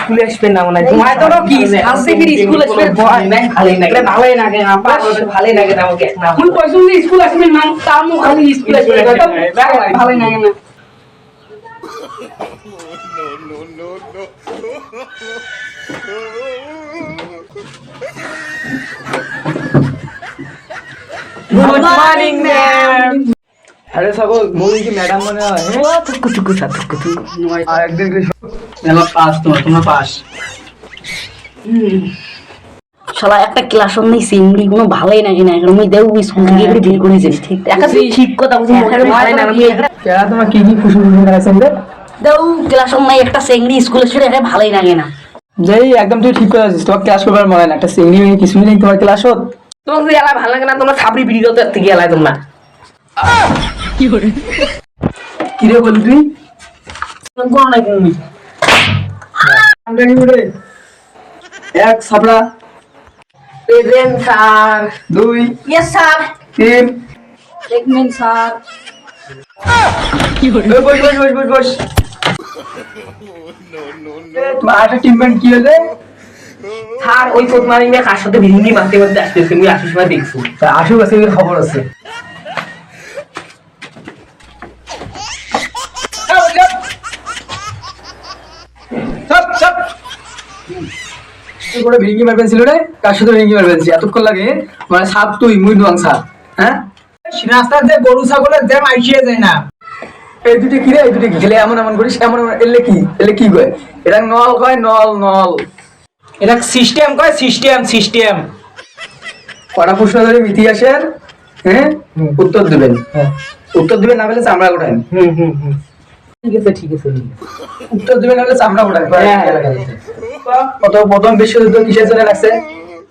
স্কুলে আসবে না মনে তোমায় তো কি হাসি ফির স্কুল আসবে? ভয় নাই ভালোই লাগে। এটা ভালোই লাগে না ভালোই লাগে না আমাকে না ফুল কইছুন যে স্কুল আসবে না তার মু খালি স্কুল আসবে। ভালোই লাগে না। গুড মর্নিং ম্যাম সকল মোদি ম্যাডাম মনে হয় হ্যাঁ? টুকু টুকু সা টুকু টুকু আর একদিন পাস তোমার তোমরা পাস। শালা একটা ক্লাস নেই সিঙ্গি কোনো ভালোই লাগে না এখন আমি দেউ স্কুল থেকে একটু বের করে যাই ঠিক একা তুই ঠিক কথা মুখের ভালো না আমি কেরা তোমার কি কি খুশি খুশি রে দেউ ক্লাস নাই একটা সেঙ্গি স্কুলে ছেড়ে এটা ভালোই লাগে না। যেই একদম তুই ঠিক আছিস তোমার ক্লাস করবার মনে না। একটা সিঙ্গি কিছু নেই তোমার ক্লাস হত তোমাকে যদি এলাই ভালো লাগে না? তোমরা পিড়ি দিতে থেকে এলাই তোমরা? কি রে বলি তুই? কোন না তুমি আমরা কি করে এক সাপড়া প্রেজেন্ট স্যার। দুই ইয়েস স্যার তিন। এক মিনিট স্যার এই বস বস বস বস বস। তোমার আরেকটা টিমমেট কি হলে? স্যার ওই কোট মারি নিয়ে কার সাথে মারতে মারতে আসতেছে আমি আসার সময় দেখছি। আশু কাছে খবর আছে। তুই করে ভিঙ্গি মারবেন ছিল রে? কার সাথে ভিঙ্গি মারবেন এতক্ষণ লাগে। মানে সাপ তুই মুই দুয়াং সাপ হ্যাঁ? রাস্তার যে গরু ছাগলের জ্যাম আইসিয়ে যায় না। এই দুটি কি রে? এই দুটি খেলে এমন এমন করিস এমন এমন এলে কি? এলে কি কয়? এটা নল কয় নল নল। এটা সিস্টেম কয় সিস্টেম সিস্টেম। কটা প্রশ্ন ধরে ইতিহাসের হ্যাঁ? উত্তর দেবেন। উত্তর দিবেন না বলে চামড়া গোটান হুম হুম হুম। ঠিক আছে ঠিক আছে। উত্তর দিবেন না বলে চামড়া হ্যাঁ। কত প্রথম বিশ্বযুদ্ধ কিসের জন্য লাগছে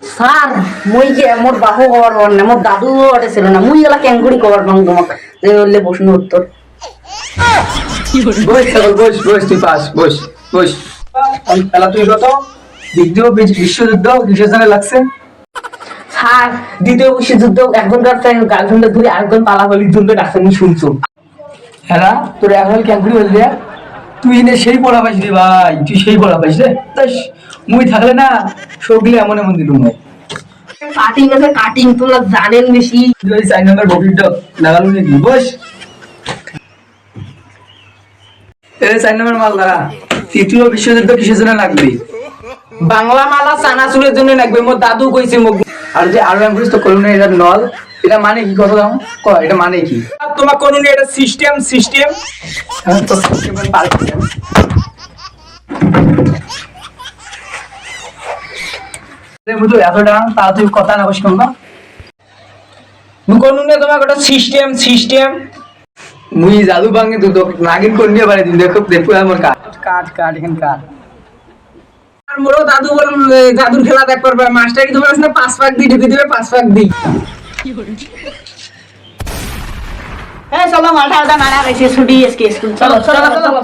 স্যার মুই যে মোর বাহু কবার পার না মোর দাদু ওটা ছিল না মুই এলা ক্যাঙ্গুরি কবার পাং তোমাকে। যে বললে প্রশ্ন উত্তর বস বস বস তুই পাস বস বস তাহলে তুই কত দ্বিতীয় বিশ- বিশ্বযুদ্ধ কিসের জন্য লাগছে। স্যার দ্বিতীয় বিশ্বযুদ্ধ একজনকার গার্লফ্রেন্ডের ধরে আরেকজন পালাপালির জন্য ডাকছে আমি শুনছো। হ্যাঁ তোর এখন ক্যাঙ্কুরি হল তুই নে সেই পড়া পাইস রে ভাই তুই সেই পড়া পাইস রে। তাই মুই থাকলে না সবগুলো এমন এমন দিলুম ভাই। কাটিং আছে কাটিং তোমরা জানেন বেশি। ওই চার নম্বর লাগালু নাকি? বস। এই চার নম্বর মাল দাঁড়া তৃতীয় বিশ্বযুদ্ধ কিসের জন্য লাগবে? বাংলা মালা চানাচুরের জন্য লাগবে মোর দাদু কইছে মোক। আর যে আরও আমি তো করুন এটা নল এটা মানে কি? কথা দাও ক এটা মানে কি? তোমার কোন এটা সিস্টেম সিস্টেম আমি তো system এর পারি না। এতটা তাড়াতাড়ি কথা না বসে না কোন তোমার ওটা সিস্টেম সিস্টেম মুই জাদু ভাঙে দুটো নাগিন কোন নিয়ে দিন দেখো দেখো আমার কাট কাট কাট এখানে কাট আর মোরও দাদু বল দাদুর খেলা দেখ পারবে মাস্টার কি তোমার কাছে পাঁচ পাক দি ঢুকে দিবে, পাঁচ পাক দি হ্যাঁ চলো মাথা মারা গেছে ছুটি আজকে স্কুল চলো চলো চলো